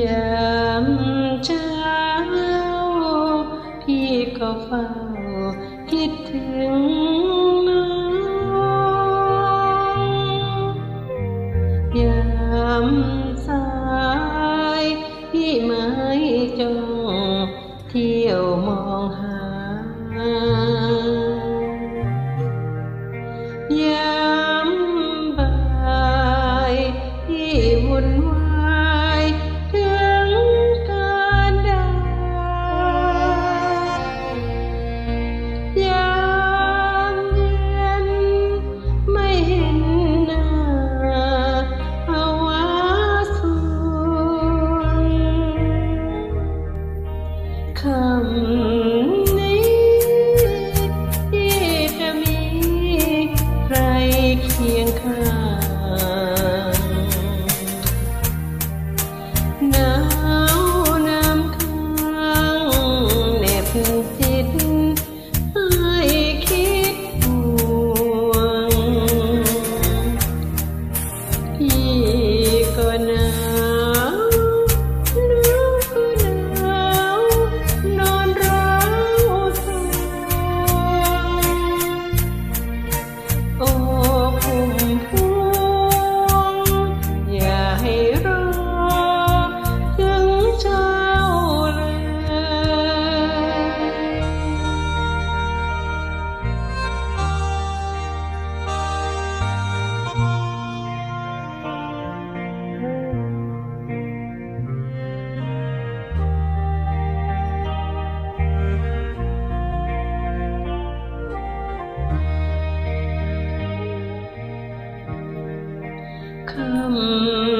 ยามเช้าพี่ก็เฝ้าคิดถึงน้องยามสายพี่ไม้จองเที่ยวมองหายามบ่ายพี่วุ่นวาย mm -hmm. come